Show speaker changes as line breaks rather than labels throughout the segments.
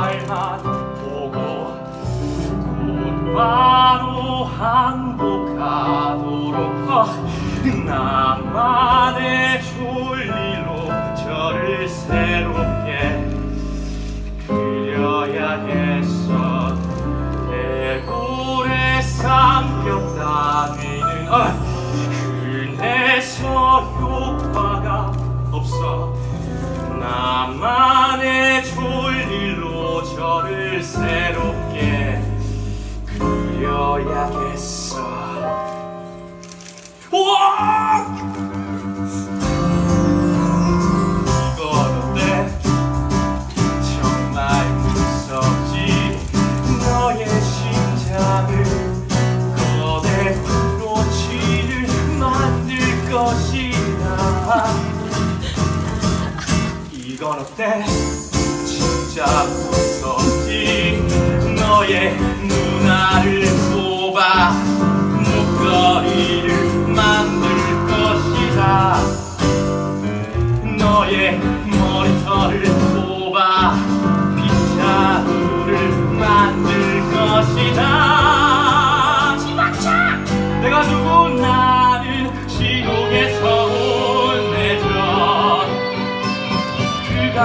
말만 보고 곧바로 항복하도록 아, 나만의 줄리로 저를 새롭게 그려야 했어 대굴의 삼겹 다위는 아, 이건 어때? 진짜 무섭지 너의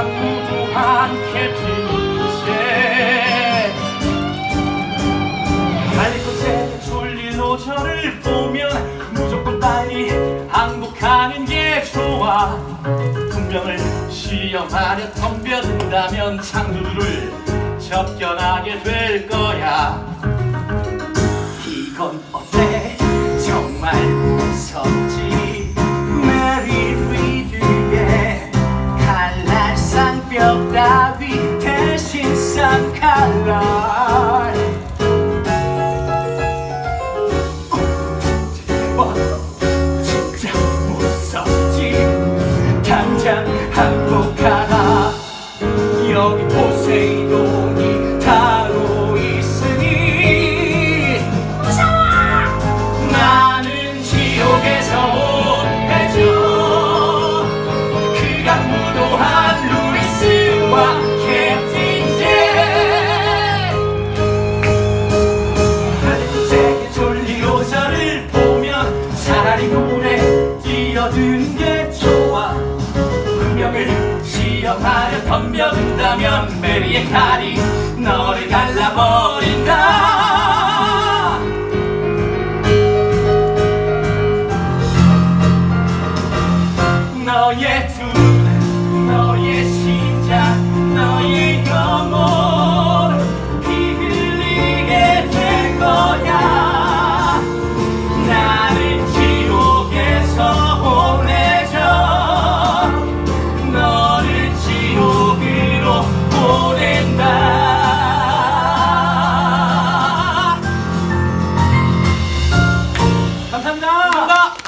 그가 무도한 캡틴이체 갈리코체 졸리로 저를 보면 무조건 빨리 항복하는 게 좋아. 분명을 시험하려 덤벼든다면 창두를 접견하게 될 거야. 이건 어때 따위 대신 쌍칼날. 와, 진짜 무섭지. 당장 항복하라 여기 면 메리의 칼이 너를 갈라버린다. 너의 두 し